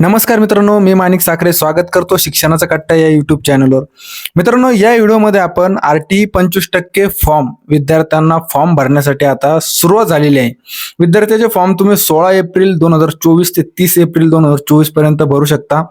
नमस्कार मित्रांनो मी माणिक साखरे स्वागत करतो शिक्षणाचा कट्टा या युट्यूब चॅनलवर मित्रांनो या व्हिडिओमध्ये आपण आर टी पंचवीस टक्के फॉर्म विद्यार्थ्यांना फॉर्म भरण्यासाठी आता सुरुवात झालेली आहे. विद्यार्थ्याचे फॉर्म तुम्ही सोळा एप्रिल दोन हजार चोवीस ते तीस एप्रिल दोन हजार चोवीसपर्यंत भरू शकता.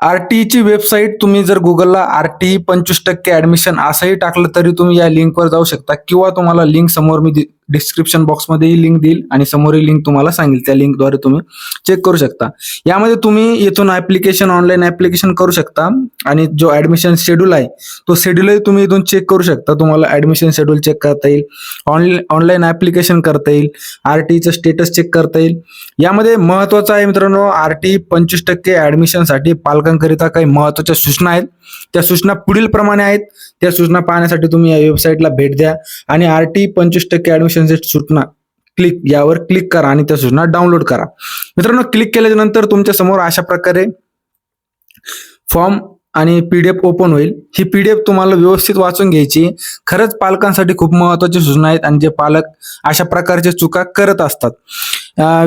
आर ची वेबसाईट तुम्ही जर गुगलला आर टी पंचवीस टक्के ऍडमिशन असंही टाकलं तरी तुम्ही या लिंकवर जाऊ शकता किंवा तुम्हाला लिंक समोर मी डिस्क्रिप्शन बॉक्समध्येही लिंक देईल आणि समोरही लिंक तुम्हाला सांगेल. त्या लिंकद्वारे तुम्ही चेक करू शकता. यामध्ये तुम्ही इथून ऍप्लिकेशन ऑनलाईन ऍप्लिकेशन करू शकता आणि जो ऍडमिशन शेड्यूल आहे तो शेड्यूलही तुम्ही इथून चेक करू शकता. तुम्हाला ऍडमिशन शेड्यूल चेक करता येईल. ऑनलाईन ऑनलाईन ऍप्लिकेशन करता येईल. आर टीचं स्टेटस चेक करता येईल. यामध्ये महत्वाचं आहे मित्रांनो आर टी पंचवीस टक्के ऍडमिशनसाठी पालकांकरिता काही महत्त्वाच्या सूचना आहेत. त्या सूचना पुढील प्रमाणे आहेत. त्या सूचना पाहण्यासाठी तुम्ही या वेबसाईटला भेट द्या. आणि आर टी पंचवीस टक्के ऍडमिशनची सूचना क्लिक यावर क्लिक करा आणि त्या सूचना डाउनलोड करा. मित्रांनो क्लिक केल्यानंतर तुमच्यासमोर अशा प्रकारे फॉर्म आणि पीडीएफ ओपन होईल. ही पीडीएफ तुम्हाला व्यवस्थित वाचून घ्यायची. खरंच पालकांसाठी खूप महत्वाची सूचना आहेत आणि जे पालक अशा प्रकारच्या चुका करत असतात.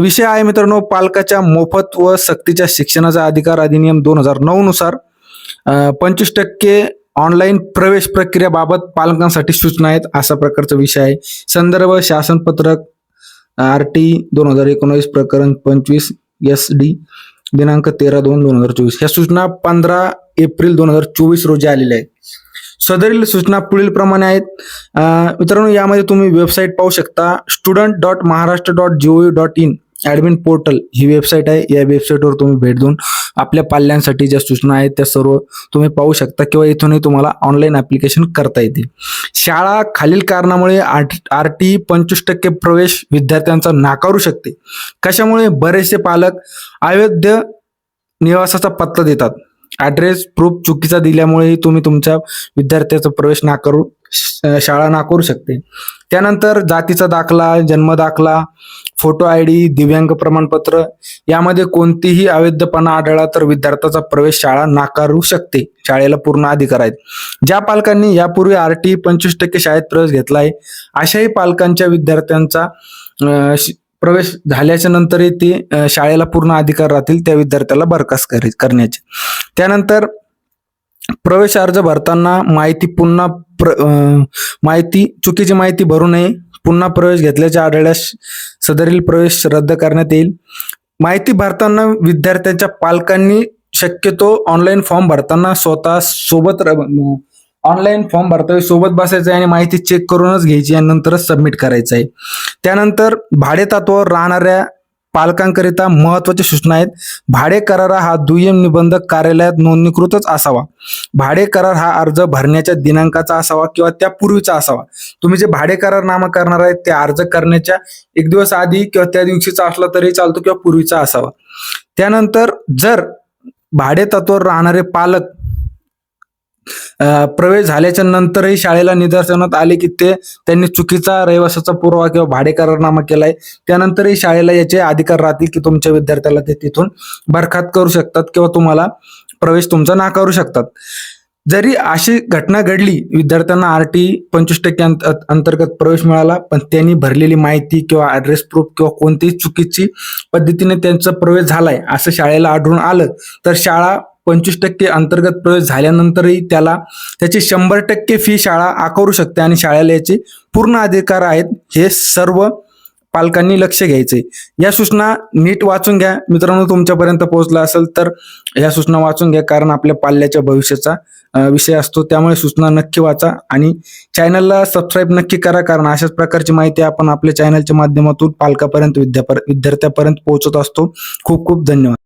विषय आहे मित्रांनो पालकाच्या मोफत व सक्तीच्या शिक्षणाचा अधिकार अधिनियम दोन हजार नऊ नुसार पंचवीस टक्के ऑनलाईन प्रवेश प्रक्रियाबाबत पालकांसाठी सूचना आहेत असा प्रकारचा विषय आहे. संदर्भ शासन पत्रक आर टी दोन हजार एकोणवीस प्रकरण पंचवीस एस डी दिनांक तेरा दोन दोन हजार चोवीस. ह्या सूचना पंधरा एप्रिल दोन हजार चोवीस रोजी आलेल्या आहेत. सदरील सूचना पुढील प्रमाणे आहेत. मित्रांनो यामध्ये तुम्ही वेबसाईट पाहू शकता. Student dot Maharashtra dot GOV dot in admin portal he website आहे. या वेबसाईटवर तुम्ही भेट देऊन आपल्या पाल्यांसाठी ज्या सूचना आहेत त्या सर्व तुम्ही पाहू शकता किंवा इथूनही तुम्हाला ऑनलाईन ॲप्लिकेशन करता येते. शाळा खालील कारणामुळे आर टी पंचवीस टक्के प्रवेश विद्यार्थ्यांचा नाकारू शकते. कशामुळे? बरेचसे पालक अयोध्य निवासाचा पत्ता देतात. ॲड्रेस प्रूफ चुकीचा दिल्यामुळेही तुम्ही तुमच्या विद्यार्थ्याचा प्रवेश नाकारू शाळा नाकारू शकते. त्यानंतर जातीचा दाखला जन्म दाखला फोटो आय डी दिव्यांग प्रमाणपत्र यामध्ये कोणतीही अवैधपणा आढळला तर विद्यार्थ्याचा प्रवेश शाळा नाकारू शकते. शाळेला पूर्ण अधिकार आहेत. ज्या पालकांनी यापूर्वी आर टी पंचवीस टक्के शाळेत प्रवेश घेतला आहे अशाही पालकांच्या विद्यार्थ्यांचा प्रवेश झाल्याच्या नंतरही ते शाळेला पूर्ण अधिकार राहतील त्या विद्यार्थ्याला बरखास्त करण्याचे. त्यानंतर प्रवेश अर्ज भरताना माहिती पुन्हा प्र माहिती चुकीची माहिती भरू नये. पुन्हा प्रवेश घेतल्याचे आढळल्यास सदरील प्रवेश रद्द करण्यात येईल. माहिती भरताना विद्यार्थ्यांच्या पालकांनी शक्यतो ऑनलाईन फॉर्म भरताना स्वतः सोबत ऑनलाईन फॉर्म भरता सोबत बसायचं आहे आणि माहिती चेक करूनच घ्यायची आणि नंतरच सबमिट करायचं आहे. त्यानंतर भाडेतत्वावर राहणाऱ्या पालकांकरिता महत्त्वाच्या सूचना आहेत. भाडे करार हा दुय्यम निबंधक कार्यालयात नोंदणीकृतच असावा. भाडे करार हा अर्ज भरण्याच्या दिनांकाचा असावा किंवा त्यापूर्वीचा असावा. तुम्ही जे भाडे करार नामा करणार आहेत ते अर्ज करण्याच्या एक दिवस आधी किंवा त्या दिवशीचा असला तरी चालतो किंवा पूर्वीचा असावा. त्यानंतर जर भाडे तत्वावर राहणारे पालक प्रवेश झाल्याच्या नंतरही शाळेला निदर्शनात आले की ते त्यांनी चुकीचा रहिवासाचा पुरावा किंवा भाडेकरारनामा केलाय. त्यानंतरही शाळेला याचे अधिकार राहतील की तुमच्या विद्यार्थ्याला ते तिथून बरखास्त करू शकतात किंवा तुम्हाला प्रवेश तुमचा नाकारू शकतात. जरी अशी घटना घडली विद्यार्थ्यांना आर टी पंचवीस टक्के अंत- अंतर्गत प्रवेश मिळाला पण त्यांनी भरलेली माहिती किंवा ऍड्रेस प्रूफ किंवा कोणतीही चुकीची पद्धतीने त्यांचा प्रवेश झालाय असं शाळेला आढळून आलं तर शाळा पंचवीस टक्के अंतर्गत प्रवेश झाल्यानंतरही त्याला त्याची शंभर टक्के फी शाळा आकारू शकते आणि शाळेला याचे पूर्ण अधिकार आहेत हे सर्व पालकांनी लक्ष घ्यायचे. या सूचना नीट वाचून घ्या. मित्रांनो तुमच्यापर्यंत पोहोचला असेल तर या सूचना वाचून घ्या कारण आपल्या पाल्याच्या भविष्याचा विषय असतो. त्यामुळे सूचना नक्की वाचा आणि चॅनलला सबस्क्राईब नक्की करा कारण अशाच प्रकारची माहिती आपण आपल्या चॅनलच्या माध्यमातून पालकापर्यंत विद्यापर विद्यार्थ्यापर्यंत पोहोचत असतो. खूप खूप धन्यवाद.